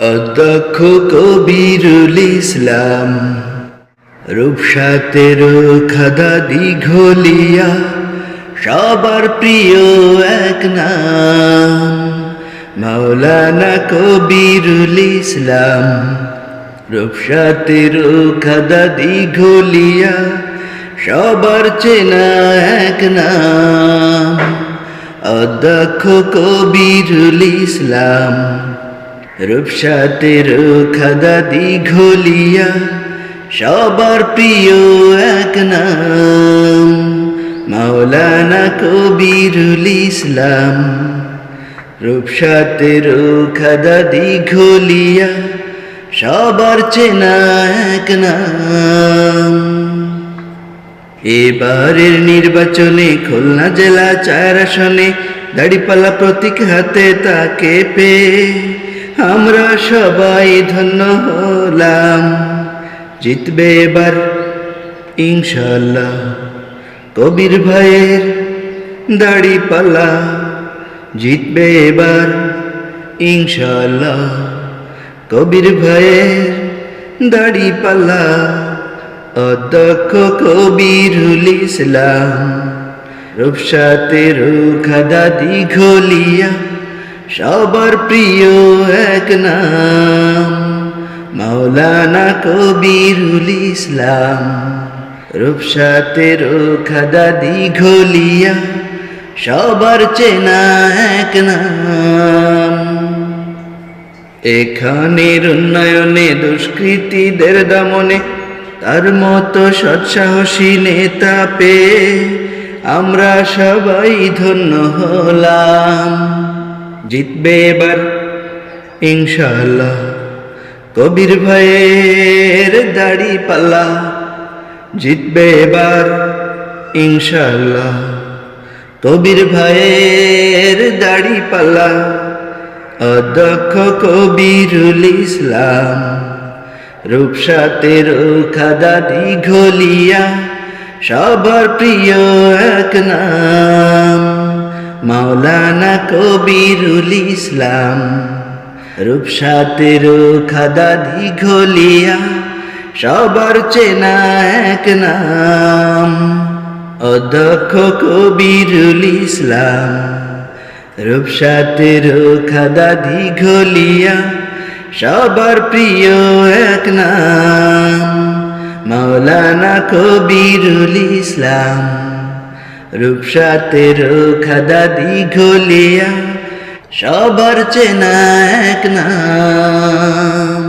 অধ্যক্ষ কবিরুল ইসলাম, রূপসাতের খাদা দীঘলিয়া, সবার প্রিয় এক নাম, মাওলানা কবিরুল ইসলাম, রূপসাতের খাদা দীঘলিয়া, সবার চেনা এক নাম, অধ্যক্ষ কবিরুল ইসলাম। রূপসাতের খাদা দীঘলিয়া, সবার প্রিয় এক নাম, মাওলানা কবিরুল ইসলাম। রূপসাতের খাদা দীঘলিয়া, সবার চেনা এক নাম। এবারের নির্বাচনে খুলনা জেলা চার আসনে দাড়িপাল্লা প্রতীক হাতে তাকে পেয়ে আমরা সবাই ধন্য হলাম। জিতবে এবার ইনশাল্লাহ কবির ভাইয়ের দাড়িপাল্লা জিতবে এবার ইনশাল্লাহ কবির ভাইয়ের দাড়িপাল্লা অধ্যক্ষ কবিরুল ইসলাম। রূপসাতের খাদা দীঘলিয়া সবার প্রিয় এক নাম, মাওলানা কবিরুল ইসলাম। রূপসাতের খাদা দীঘলিয়া সবার চেনা এক নাম। এখানের উন্নয়নে দুষ্কৃতীদের দমনে, তার মতো সৎসাহসী নেতা পেয়ে আমরা সবাই ধন্য হলাম। জিতবে এবার ইনশাল্লাহ কবির ভাইয়ের দাড়ি পাল্লা জিতবে এবার ইনশাল্লাহ কবির ভাইয়ের দাড়ি পাল্লা অধ্যক্ষ কবিরুল ইসলাম। রূপসাতের খাদা দীঘলিয়া সবার প্রিয় এক নাম। মাওলানা কবিরুল ইসলাম, রূপসাতের খাদা দীঘলিয়া সবার চেনা এক নাম। অধ্যক্ষ কবিরুল ইসলাম, রূপসাতের খাদা দীঘলিয়া সবার প্রিয় এক নাম। মাওলানা কবিরুল ইসলাম। রূপসাতের খাদা ঘুলিয়া সবার চেনা এক নাম।